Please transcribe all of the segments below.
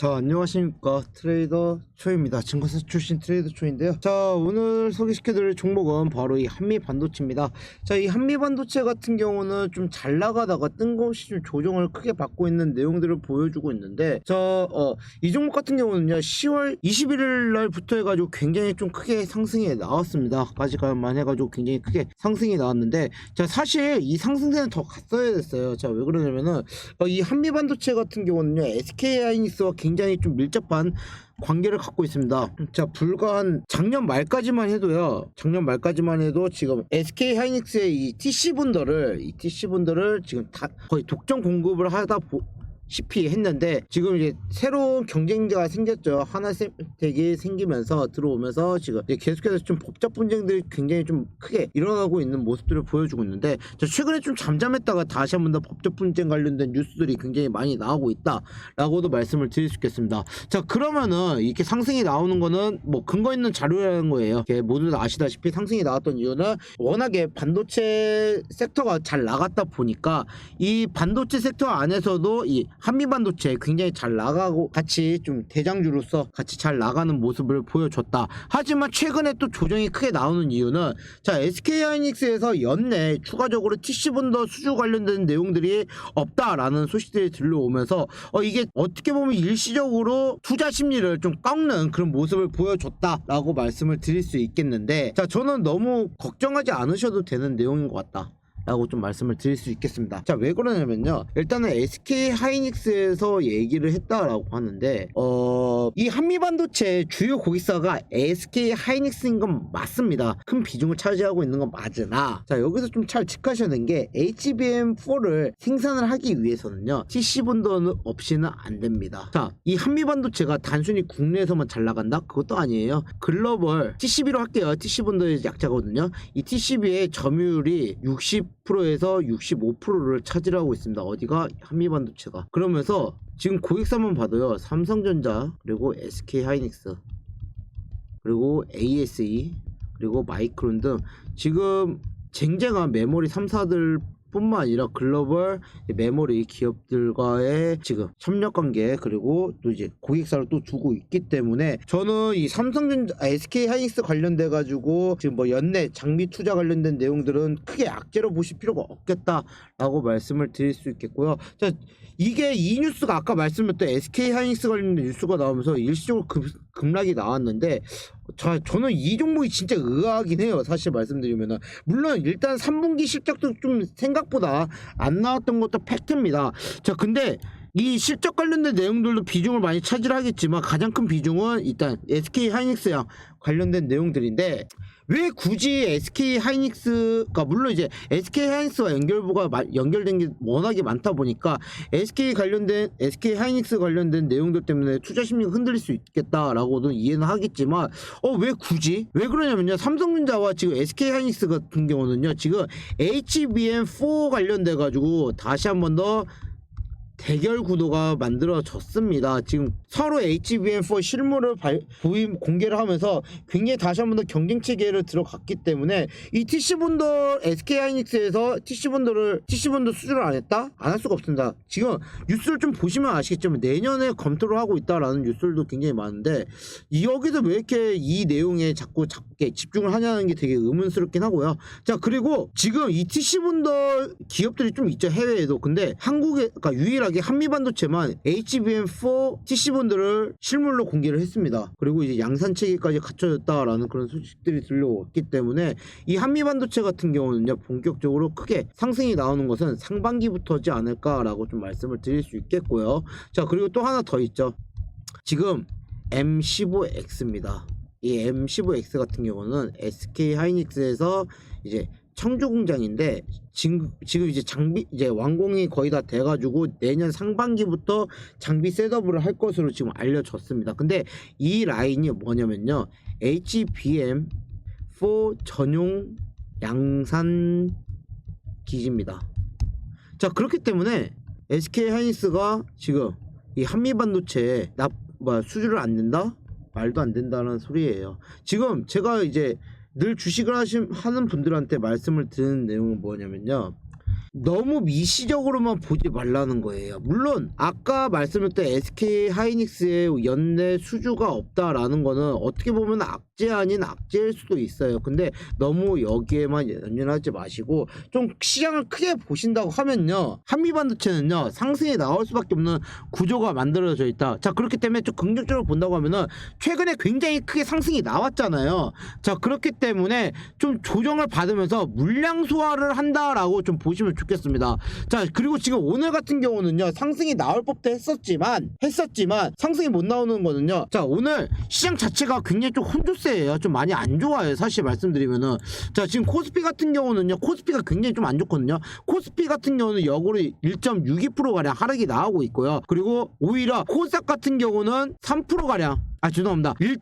자 안녕하십니까. 트레이더 초입니다. 증거사 출신 트레이더 초인데요. 자 오늘 소개시켜드릴 종목은 바로 이 한미 반도체입니다. 자 이 한미 반도체 같은 경우는 좀 잘 나가다가 뜬금없이 좀 조정을 크게 받고 있는 내용들을 보여주고 있는데 자이 종목 같은 경우는요 10월 21일 날부터 해가지고 굉장히 좀 크게 상승이 나왔습니다. 까지가만 해가지고 굉장히 크게 상승이 나왔는데 자 사실 이 상승세는 더 갔어야 됐어요. 자 왜 그러냐면은 어, 이 한미 반도체 같은 경우는요 SK 하이닉스와 굉장히 좀 밀접한 관계를 갖고 있습니다. 자, 불과 한 작년 말까지만 해도요. 작년 말까지만 해도 지금 SK 하이닉스의 이 TC 분들을 이 TC 분들을 지금 다 거의 독점 공급을 하다 보, 시피 했는데 지금 이제 새로운 경쟁자가 생겼죠. 하나생텍이 생기면서 들어오면서 지금 계속해서 좀 법적 분쟁들이 굉장히 좀 크게 일어나고 있는 모습들을 보여주고 있는데 자, 최근에 좀 잠잠했다가 다시 한번 더 법적 분쟁 관련된 뉴스들이 굉장히 많이 나오고 있다라고도 말씀을 드릴 수 있겠습니다. 자 그러면은 이렇게 상승이 나오는 거는 뭐 근거 있는 자료라는 거예요. 모두 다 아시다시피 상승이 나왔던 이유는 워낙에 반도체 섹터가 잘 나갔다 보니까 이 반도체 섹터 안에서도 이 한미 반도체 굉장히 잘 나가고 같이 좀 대장주로서 같이 잘 나가는 모습을 보여줬다. 하지만 최근에 또 조정이 크게 나오는 이유는 자 SK 하이닉스에서 연내 추가적으로 TC 본더 수주 관련된 내용들이 없다라는 소식들이 들려오면서 어 이게 어떻게 보면 일시적으로 투자 심리를 좀 꺾는 그런 모습을 보여줬다라고 말씀을 드릴 수 있겠는데 자 저는 너무 걱정하지 않으셔도 되는 내용인 것 같다. 라고 좀 말씀을 드릴 수 있겠습니다. 자, 왜 그러냐면요. 일단은 SK 하이닉스에서 얘기를 했다라고 하는데, 어, 이 한미반도체 주요 고객사가 SK 하이닉스인 건 맞습니다. 큰 비중을 차지하고 있는 건 맞으나, 자, 여기서 좀잘 짚하셔야 되는 게, HBM4를 생산을 하기 위해서는요, TC분도 없이는 안 됩니다. 자, 이 한미반도체가 단순히 국내에서만 잘 나간다? 그것도 아니에요. 글로벌, TCB로 할게요. TC분도의 약자거든요. 이 TCB의 점유율이 60% 에서 65%를 차지하고 있습니다. 어디가 한미반도체가. 그러면서 지금 고객사만 봐도요. 삼성전자 그리고 SK 하이닉스 그리고 ASE 그리고 마이크론 등 지금 쟁쟁한 메모리 3사들 뿐만 아니라 글로벌 메모리 기업들과의 지금 협력 관계 그리고 또 이제 고객사를 또 두고 있기 때문에 저는 이 삼성전자 아, SK 하이닉스 관련돼 가지고 지금 뭐 연내 장비 투자 관련된 내용들은 크게 악재로 보실 필요가 없겠다라고 말씀을 드릴 수 있겠고요. 자 이게 이 뉴스가 아까 말씀드렸던 SK 하이닉스 관련된 뉴스가 나오면서 일시적으로 급, 급락이 나왔는데 자, 저는 이 종목이 진짜 의아하긴 해요. 사실 말씀드리면은. 물론 일단 3분기 실적도 좀 생각보다 안 나왔던 것도 팩트입니다. 자, 근데 이 실적 관련된 내용들도 비중을 많이 차지하겠지만 가장 큰 비중은 일단 SK 하이닉스랑 관련된 내용들인데 왜 굳이 SK 하이닉스가 물론 이제 SK 하이닉스와 연결부가 마- 연결된 게 워낙에 많다 보니까 SK 관련된 SK 하이닉스 관련된 내용들 때문에 투자 심리가 흔들릴 수 있겠다라고도 이해는 하겠지만 어 왜 굳이? 왜 그러냐면요. 삼성전자와 지금 SK 하이닉스 같은 경우는요. 지금 HBM4 관련돼 가지고 다시 한번더 대결 구도가 만들어졌습니다. 지금 서로 HBM4 실물을 발, 보임 공개를 하면서 굉장히 다시 한 번 더 경쟁 체계를 들어갔기 때문에 이 TC 분들 SK 하이닉스에서 TC 분들을 TC 분들 수주를 안 했다? 안 할 수가 없습니다. 지금 뉴스를 좀 보시면 아시겠지만 내년에 검토를 하고 있다라는 뉴스들도 굉장히 많은데 이 여기서 왜 이렇게 이 내용에 자꾸 이렇게 집중을 하냐는 게 되게 의문스럽긴 하고요. 자 그리고 지금 이 TC 분들 기업들이 좀 있죠 해외에도 근데 한국에 그러니까 유일 하게 한미 반도체만 HBM4 TC 분들을 실물로 공개를 했습니다. 그리고 이제 양산 체계까지 갖춰졌다라는 그런 소식들이 들려왔기 때문에 이 한미 반도체 같은 경우는요 본격적으로 크게 상승이 나오는 것은 상반기부터지 않을까라고 좀 말씀을 드릴 수 있겠고요. 자 그리고 또 하나 더 있죠. 지금 M15X입니다. 이 M15X 같은 경우는 SK 하이닉스에서 이제 청주 공장인데 지금 지금 이제 장비 이제 완공이 거의 다 돼가지고 내년 상반기부터 장비 셋업을 할 것으로 지금 알려졌습니다. 근데 이 라인이 뭐냐면요 HBM4 전용 양산 기지입니다. 자 그렇기 때문에 SK 하이닉스가 지금 이 한미 반도체에 납 뭐 수주를 안 된다 말도 안 된다는 소리예요. 지금 제가 이제 늘 주식을 하신, 하는 분들한테 말씀을 드리는 내용은 뭐냐면요. 너무 미시적으로만 보지 말라는 거예요. 물론 아까 말씀드렸던 SK 하이닉스의 연내 수주가 없다라는 거는 어떻게 보면 악재 아닌 악재일 수도 있어요. 근데 너무 여기에만 연연하지 마시고 좀 시장을 크게 보신다고 하면요. 한미 반도체는요. 상승이 나올 수밖에 없는 구조가 만들어져 있다. 자 그렇기 때문에 좀 긍정적으로 본다고 하면은 최근에 굉장히 크게 상승이 나왔잖아요. 자 그렇기 때문에 좀 조정을 받으면서 물량 소화를 한다라고 좀 보시면 좋겠습니다. 자 그리고 지금 오늘 같은 경우는요 상승이 나올 법도 했었지만 했었지만 상승이 못 나오는 거는요. 자 오늘 시장 자체가 굉장히 좀 혼조세 예요. 좀 많이 안 좋아요. 사실 말씀드리면은 자 지금 코스피 같은 경우는요 코스피가 굉장히 좀 안 좋거든요. 코스피 같은 경우는 역으로 1.62% 가량 하락이 나오고 있고요. 그리고 오히려 코스닥 같은 경우는 3% 가량 아 죄송합니다. 1.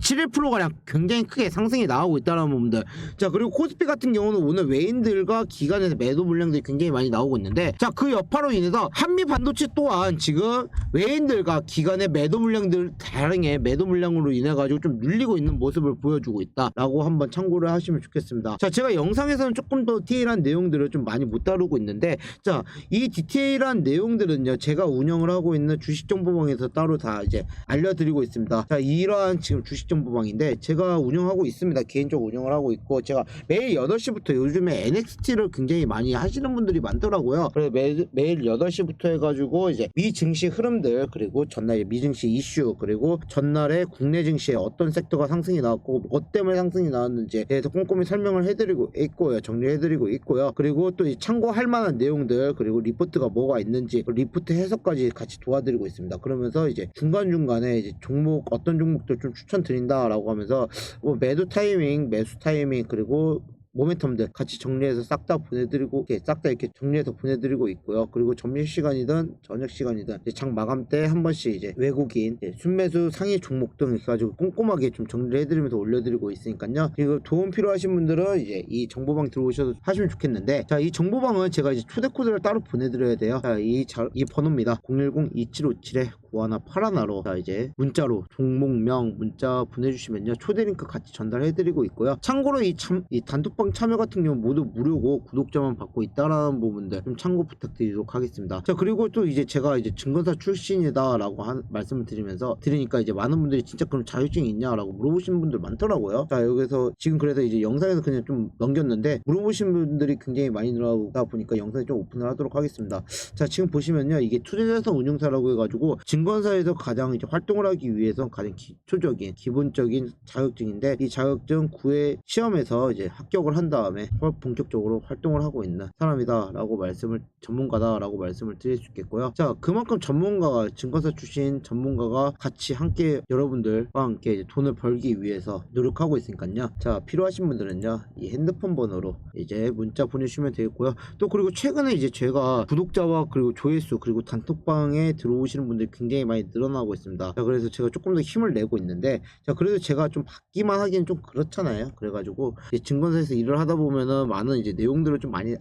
71%가량 굉장히 크게 상승이 나오고 있다는 부분들. 자, 그리고 코스피 같은 경우는 오늘 외인들과 기관에서 매도 물량들이 굉장히 많이 나오고 있는데, 자, 그 여파로 인해서 한미 반도체 또한 지금 외인들과 기관의 매도 물량들 다량의 매도 물량으로 인해 가지고 좀 눌리고 있는 모습을 보여주고 있다라고 한번 참고를 하시면 좋겠습니다. 자, 제가 영상에서는 조금 더 디테일한 내용들을 좀 많이 못 다루고 있는데, 자, 이 디테일한 내용들은요, 제가 운영을 하고 있는 주식정보방에서 따로 다 이제 알려드리고 있습니다. 자, 이러한 지금 주식 정보방인데, 제가 운영하고 있습니다. 개인적으로 운영을 하고 있고, 제가 매일 8시부터 요즘에 NXT를 굉장히 많이 하시는 분들이 많더라고요. 그래서 매, 매일 8시부터 해가지고, 이제 미 증시 흐름들, 그리고 전날 미 증시 이슈, 그리고 전날에 국내 증시에 어떤 섹터가 상승이 나왔고, 뭐 때문에 상승이 나왔는지에 대해서 꼼꼼히 설명을 해드리고 있고요. 정리해드리고 있고요. 그리고 또이 참고할 만한 내용들, 그리고 리포트가 뭐가 있는지, 그 리포트 해석까지 같이 도와드리고 있습니다. 그러면서 이제 중간중간에 이제 종목, 어떤 종목들 좀 추천 드린다라고 하면서 뭐 매도 타이밍, 매수 타이밍, 그리고 모멘텀들 같이 정리해서 싹 다 보내드리고 싹 다 이렇게 정리해서 보내드리고 있고요. 그리고 점심 시간이든 저녁 시간이든 장 마감 때 한 번씩 이제 외국인 이제 순매수 상위 종목 등 해가지고 꼼꼼하게 좀 정리를 해드리면서 올려드리고 있으니까요. 그리고 도움 필요하신 분들은 이제 이 정보방 들어오셔서 하시면 좋겠는데 자 이 정보방은 제가 이제 초대 코드를 따로 보내드려야 돼요. 자이 이 번호입니다. 010-2757에 9181로 자 이제 문자로 종목명 문자 보내주시면요 초대 링크 같이 전달해드리고 있고요. 참고로 이, 참, 이 단톡방 참여 같은 경우 모두 무료고 구독자만 받고 있다라는 부분들 좀 참고 부탁드리도록 하겠습니다. 자 그리고 또 이제 제가 이제 증권사 출신이다 라고 한, 말씀을 드리면서 드리니까 이제 많은 분들이 진짜 그럼 자격증이 있냐 라고 물어보시는 분들 많더라고요. 자 여기서 지금 그래서 이제 영상에서 그냥 좀 넘겼는데 물어보신 분들이 굉장히 많이 늘어나다 보니까 영상에 좀 오픈을 하도록 하겠습니다. 자 지금 보시면요 이게 투자자산 운용사라고 해가지고 증 권사에서 가장 이제 활동을 하기 위해서 가장 기초적인 기본적인 자격증인데 이 자격증 9회 시험에서 이제 합격을 한 다음에 본격적으로 활동을 하고 있는 사람이다라고 말씀을 전문가다라고 말씀을 드릴 수 있겠고요. 자 그만큼 전문가가 증권사 출신 전문가가 같이 함께 여러분들과 함께 돈을 벌기 위해서 노력하고 있으니까요. 자 필요하신 분들은요 이 핸드폰 번호로 이제 문자 보내주시면 되겠고요. 또 그리고 최근에 이제 제가 구독자와 그리고 조회수 그리고 단톡방에 들어오시는 분들이 굉장히 많이 늘어나고 있습니다. 자 그래서 제가 조금 더 힘을 내고 있는데 자 그래도 제가 좀 받기만 하기엔 좀 그렇잖아요. 그래가지고 증권사에서 일을 하다 보면은 많은 이제 내용들을 좀 많이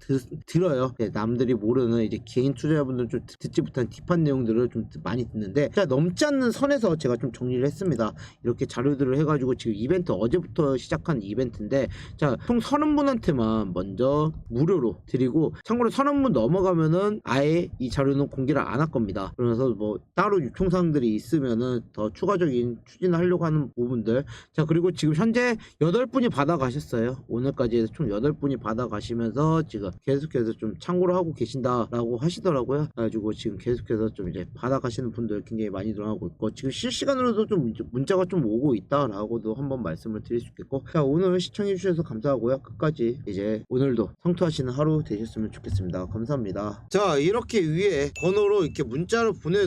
드, 들어요. 예, 남들이 모르는 이제 개인 투자자분들 좀 듣- 듣지 못한 딥한 내용들을 좀 듣- 많이 듣는데 자 넘지 않는 선에서 제가 좀 정리를 했습니다. 이렇게 자료들을 해가지고 지금 이벤트 어제부터 시작한 이벤트인데 자총 서른 분한테만 먼저 무료로 드리고 참고로 서른 분 넘어가면은 아예 이 자료는 공개를 안 할 겁니다. 그러면서 뭐 따로 유통사항들이 있으면은 더 추가적인 추진을 하려고 하는 부분들 자 그리고 지금 현재 여덟 분이 받아가셨어요. 오늘까지 해서 총 여덟 분이 받아가시면서 지금 계속해서 좀 참고를 하고 계신다라고 하시더라고요. 그래가지고 지금 계속해서 좀 이제 받아가시는 분들 굉장히 많이 늘어나고 있고 지금 실시간으로도 좀 문자- 문자가 좀 오고 있다라고도 한번 말씀을 드릴 수 있겠고 자 오늘 시청해 주셔서 감사하고요. 끝까지 이제 오늘도 성투하시는 하루 되셨으면 좋겠습니다. 감사합니다. 자 이렇게 위에 번호로 이렇게 문자를 보내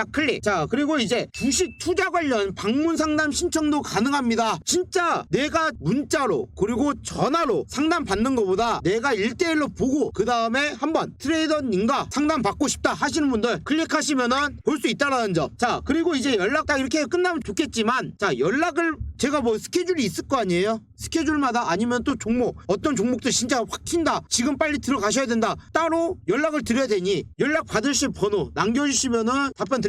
딱 클릭 자 그리고 이제 주식 투자 관련 방문 상담 신청도 가능합니다 진짜 내가 문자로 그리고 전화로 상담 받는 것보다 내가 1대1로 보고 그 다음에 한번 트레이더님과 상담 받고 싶다 하시는 분들 클릭하시면은 볼 수 있다라는 점. 자, 그리고 이제 연락 딱 이렇게 끝나면 좋겠지만, 자, 연락을 제가 뭐 스케줄이 있을 거 아니에요? 스케줄마다 아니면 또 종목, 어떤 종목도 진짜 확 튄다. 지금 빨리 들어가셔야 된다. 따로 연락을 드려야 되니, 연락 받으실 번호 남겨주시면은 답변 드